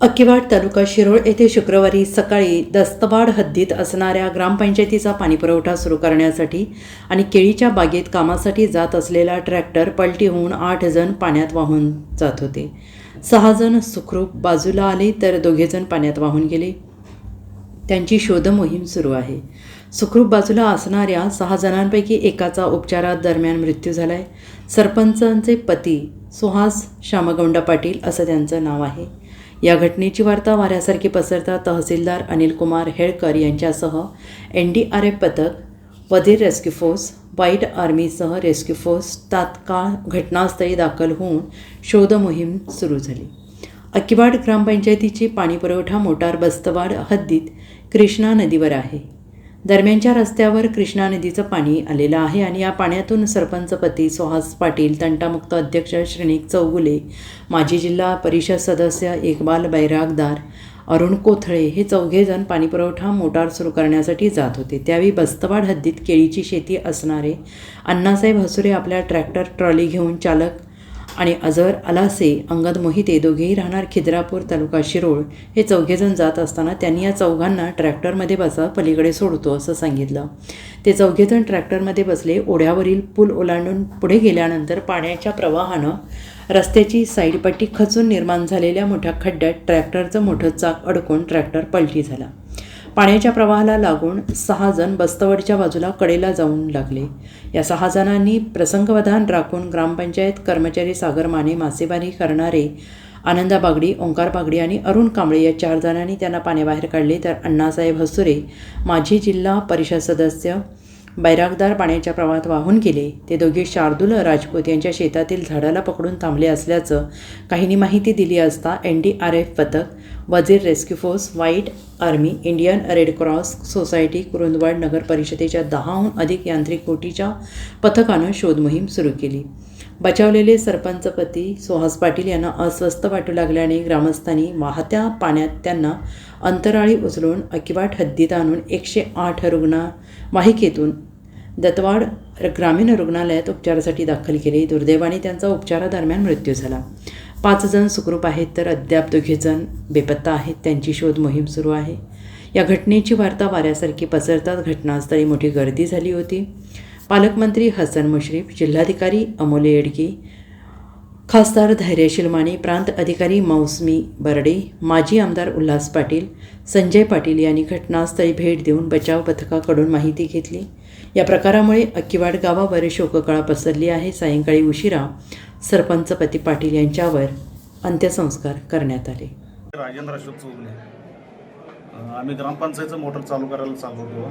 अक्कीवाड तालुका शिरोळ येथे शुक्रवारी सकाळी दस्तवाड हद्दीत असणाऱ्या ग्रामपंचायतीचा पाणीपुरवठा सुरू करण्यासाठी आणि केळीच्या बागेत कामासाठी जात असलेला ट्रॅक्टर पलटी होऊन आठ जण पाण्यात वाहून जात होते. सहा जण सुखरूप बाजूला आले तर दोघेजण पाण्यात वाहून गेले. त्यांची शोध मोहीम सुरू आहे. सुखरूप बाजूला असणाऱ्या सहा जणांपैकी एकाचा उपचारादरम्यान मृत्यू झाला आहे सरपंचांचे पती सुहास श्यामगौंडा पाटील असं त्यांचं नाव आहे. या घटनेची वार्ता वाऱ्यासारखी पसरता तहसीलदार अनिल कुमार हेळकर यांच्यासह एन डी आर एफ पथक वधीर रेस्क्यू फोर्स व्हाईट आर्मीसह रेस्क्यू फोर्स तात्काळ घटनास्थळी दाखल होऊन शोध मोहीम सुरू झाली. अक्कीवाड ग्रामपंचायतीची पाणीपुरवठा मोटार बस्तवाड हद्दीत कृष्णा नदीवर आहे. दरम्यानच्या रस्त्यावर कृष्णा नदीचं पाणी आलेलं आहे आणि या पाण्यातून सरपंचपती सुहास पाटील तंटामुक्त अध्यक्ष श्रेणिक चौगुले माजी जिल्हा परिषद सदस्य इकबाल बैरागदार अरुण कोथळे हे चौघेजण पाणीपुरवठा मोटार सुरू करण्यासाठी जात होते. त्यावेळी बस्तवाड हद्दीत केळीची शेती असणारे अण्णासाहेब हसुरे आपल्या ट्रॅक्टर ट्रॉली घेऊन चालक आणि अझर अलासे अंगद मोहिते दोघेही राहणार खिद्रापूर तालुका शिरोळ. हे चौघेजण जात असताना त्यांनी या चौघांना ट्रॅक्टरमध्ये बसा पलीकडे सोडतो असं सांगितलं. ते चौघेजण ट्रॅक्टरमध्ये बसले ओढ्यावरील पूल ओलांडून पुढे गेल्यानंतर पाण्याच्या प्रवाहानं रस्त्याची साईडपट्टी खचून निर्माण झालेल्या मोठ्या खड्ड्यात ट्रॅक्टरचं मोठं चाक अडकून ट्रॅक्टर पलटी झाला. पाण्याच्या प्रवाहाला लागून सहा जण बस्तवडच्या बाजूला कडेला जाऊन लागले. या सहा जणांनी प्रसंगवधान राखून ग्रामपंचायत कर्मचारी सागर माने मासेमारी करणारे आनंदा बागडी ओंकार बागडी आणि अरुण कांबळे या चार जणांनी त्यांना पाण्याबाहेर काढले. तर अण्णासाहेब हसुरे माजी जिल्हा परिषद सदस्य बैरागदार पाण्याच्या प्रवाहात वाहून गेले. ते दोघे शार्दूल राजपूत यांच्या शेतातील झाडाला पकडून थांबले असल्याचं काहींनी माहिती दिली असता एन डी आर एफ पथक Wazir rescue force white army Indian red cross society Kurundwad नगर परिषदेच्या दहाहून अधिक यांत्रिक कोटीच्या पथकानं शोधमोहीम सुरू केली. बचावलेले सरपंचपती सुहास पाटील यांना अस्वस्थ वाटू लागल्याने ग्रामस्थांनी वाहत्या पाण्यात त्यांना अंतराळी उचलून अकिवाट हद्दीत आणून एकशे आठ रुग्णवाहिकेतून दत्तवाड ग्रामीण रुग्णालयात उपचारासाठी दाखल केले. दुर्दैवाने त्यांचा उपचारादरम्यान मृत्यू झाला. पाच जण सुखरूप आहेत तर अद्याप दोघेजण बेपत्ता आहेत त्यांची शोध मोहीम सुरू आहे. या घटनेची वार्ता वाऱ्यासारखी पसरताच घटनास्थळी मोठी गर्दी झाली होती. पालकमंत्री हसन मुश्रीफ जिल्हाधिकारी अमोले येडगे खासदार धैर्यशील माने प्रांत अधिकारी मौसमी बर्डे माजी आमदार उल्हास पाटील संजय पाटील यांनी घटनास्थळी भेट देऊन बचाव पथकाकडून माहिती घेतली. या प्रकारामुळे अक्कीवाड गावावर शोककळा पसरली आहे. सायंकाळी उशिरा सरपंचपती पाटील यांच्यावर अंत्यसंस्कार करण्यात आले. राजेंद्र अशोक चौगले. आम्ही ग्रामपंचायतचं मोटर चालू करायला चालवतो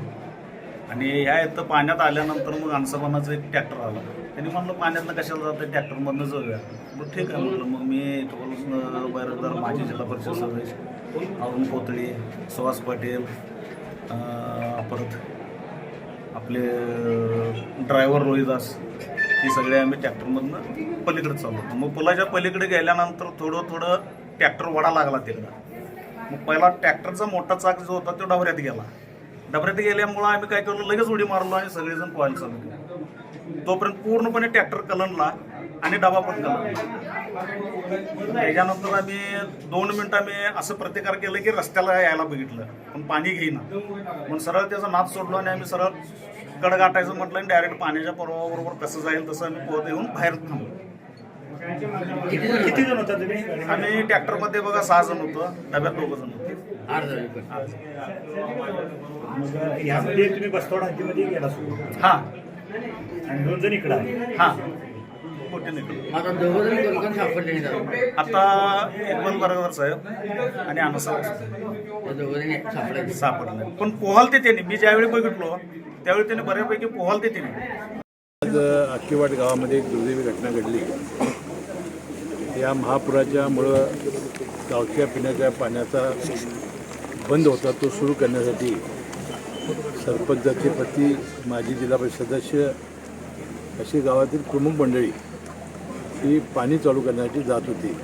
आणि ह्या इथं पाण्यात आल्यानंतर मग अंसमानाचं एक ट्रॅक्टर आला. त्यांनी म्हणलं पाण्यातनं कशाला जातं ट्रॅक्टरमधनं जाऊया. मग ठीक आहे. म्हटलं मग मी इथं बैरदार माजी जिल्हा परिषद सदस्य अरुण कोथळे सुहास पाटील परत आपले ड्रायव्हर रोहिदास ही सगळे आम्ही ट्रॅक्टरमधनं पलीकडे चालवतो मग पुलाच्या पलीकडे गेल्यानंतर थोडं थोडं ट्रॅक्टर वडा लागला तिकडं. मग पहिला ट्रॅक्टरचा मोठा चाक जो होता तो डबऱ्यात गेला. डबऱ्यात गेल्यामुळं आम्ही काय केलं लगेच उडी मारलो आणि सगळेजण पोहायला चालू केलं. तोपर्यंत पूर्णपणे ट्रॅक्टर कलनला आणि डबा पण कलनला त्याच्यानंतर आम्ही दोन मिनिटं आम्ही असं प्रतिकार केलं की रस्त्याला यायला बघितलं. पण पाणी घेईना. मग सरळ त्याचा नाद सोडलो आणि आम्ही सरळ कड गाठायचं म्हटलं आणि डायरेक्ट पाण्याच्या प्रवाहाबरोबर कसं जाईल तसं आम्ही पोहत येऊन बाहेर थांबलो. किती जण होता? तुम्ही? आम्ही ट्रॅक्टरमध्ये बघा सहा जण होतो. डब्यात दोघं जण होते. मग ह्यामध्ये तुम्ही बसतोड हद्दीमध्ये गेला सुरू हा. आणि दोन जण इकडं आले हा. मोठे निघलो आता दोघं जण दोघं सापडले नाही जाऊ आता इक्बाल बरोबर साहेब आणि सापडले सापडलं पण पोहालते त्यांनी. मी ज्यावेळी बघितलो त्यावेळी त्यांनी बऱ्यापैकी पोहालते त्यांनी. आज अक्कीवाड गावामध्ये एक दुर्दैवी घटना घडली. या महापुराच्यामुळं गावच्या पिण्याच्या पाण्याचा बंद होता तो सुरू करण्यासाठी सरपंचाचे पती माजी जिल्हा परिषद सदस्य अशी गावातील प्रमुख मंडळी ही पाणी चालू करण्यासाठी जात होती.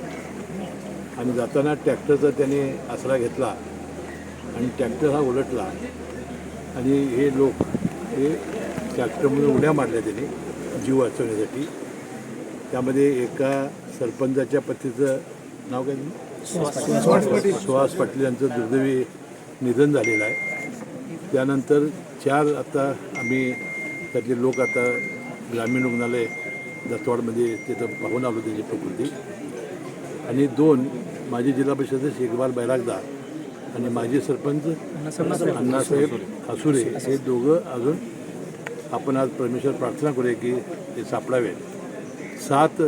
आणि जाताना ट्रॅक्टरचा त्याने आसरा घेतला आणि ट्रॅक्टर हा उलटला. आणि हे लोक हे ट्रॅक्टरमधून उड्या मारल्या त्याने जीव वाचवण्यासाठी. त्यामध्ये एका सरपंचाच्या पतीचं नाव काय सुहास पाटील यांचं दुर्दैवी निधन झालेलं आहे. त्यानंतर चार आता आम्ही त्यातले लोक आता ग्रामीण रुग्णालय दत्तवाडमध्ये तिथं पाहून आलो त्याची प्रकृती. आणि दोन माजी जिल्हा परिषद शेखबाल बैरागदार आणि माजी सरपंच अण्णासाहेब हसुरे. हे दोघं अजून आपण आज परमेश्वर प्रार्थना करूया की ते सापडावेत. सात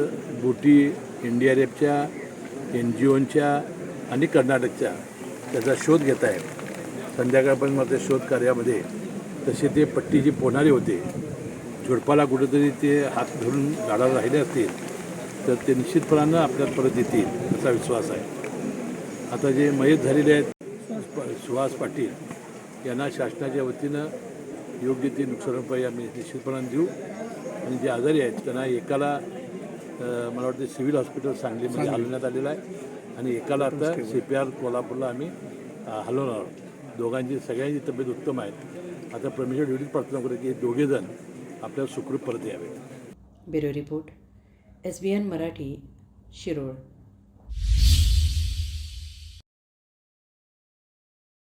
बोटी एन आर एफच्या एन जी ओच्या आणि कर्नाटकच्या त्याचा शोध घेत आहेत संध्याकाळपर्यंत मला त्या शोध कार्यामध्ये तसे ते पट्टीचे पोहणारे होते. झुडपाला कुठेतरी ते हात धरून झाडाला राहिले असतील तर ते निश्चितपणानं आपल्यात परत येतील असा विश्वास आहे. आता जे मयत झालेले आहेत सुहास पाटील यांना शासनाच्या वतीनं योग्य ती नुकसान भरपाई आम्ही निश्चितपणाने देऊ. आणि जे आजारी आहेत त्यांना एकाला मला वाटतं सिव्हिल हॉस्पिटल सांगलीमध्ये हलवण्यात आलेलं आहे. आणि एकाला आता सी पी आर कोल्हापूरला आम्ही हलवणार आहोत. दोघांची सगळ्यांची तब्येत उत्तम आहे. आता परमेश्वर एवढीच प्रार्थना करू की दोघेजण आपल्याला सुखरूप परत यावे. Bureau report S B N Marathi Shirol.